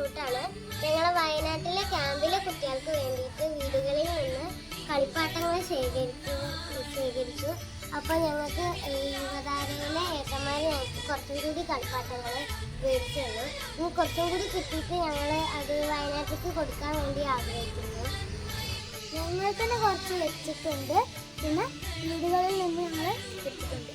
ഇൻസ്റ്റിറ്റ്യൂട്ടാണ് ഞങ്ങൾ വയനാട്ടിലെ ക്യാമ്പിലെ കുട്ടികൾക്ക് വേണ്ടിയിട്ട് വീടുകളിൽ നിന്ന് കളിപ്പാട്ടങ്ങൾ ശേഖരിച്ചു ശേഖരിച്ചു. അപ്പോൾ ഞങ്ങൾക്ക് യുവതാരയിലെ ഏട്ടന്മാർ ഞങ്ങൾക്ക് കുറച്ചും കൂടി കളിപ്പാട്ടങ്ങൾ മേടിച്ചു തന്നു ഇനി കുറച്ചും കൂടി കിട്ടിയിട്ട് ഞങ്ങൾ അത് വയനാട്ടിലേക്ക് കൊടുക്കാൻ വേണ്ടി ആഗ്രഹിക്കുന്നു. ഞങ്ങൾ തന്നെ കുറച്ച് വെച്ചിട്ടുണ്ട്. പിന്നെ വീടുകളിൽ നിന്ന് ഞങ്ങൾ എടുത്തിട്ടുണ്ട്.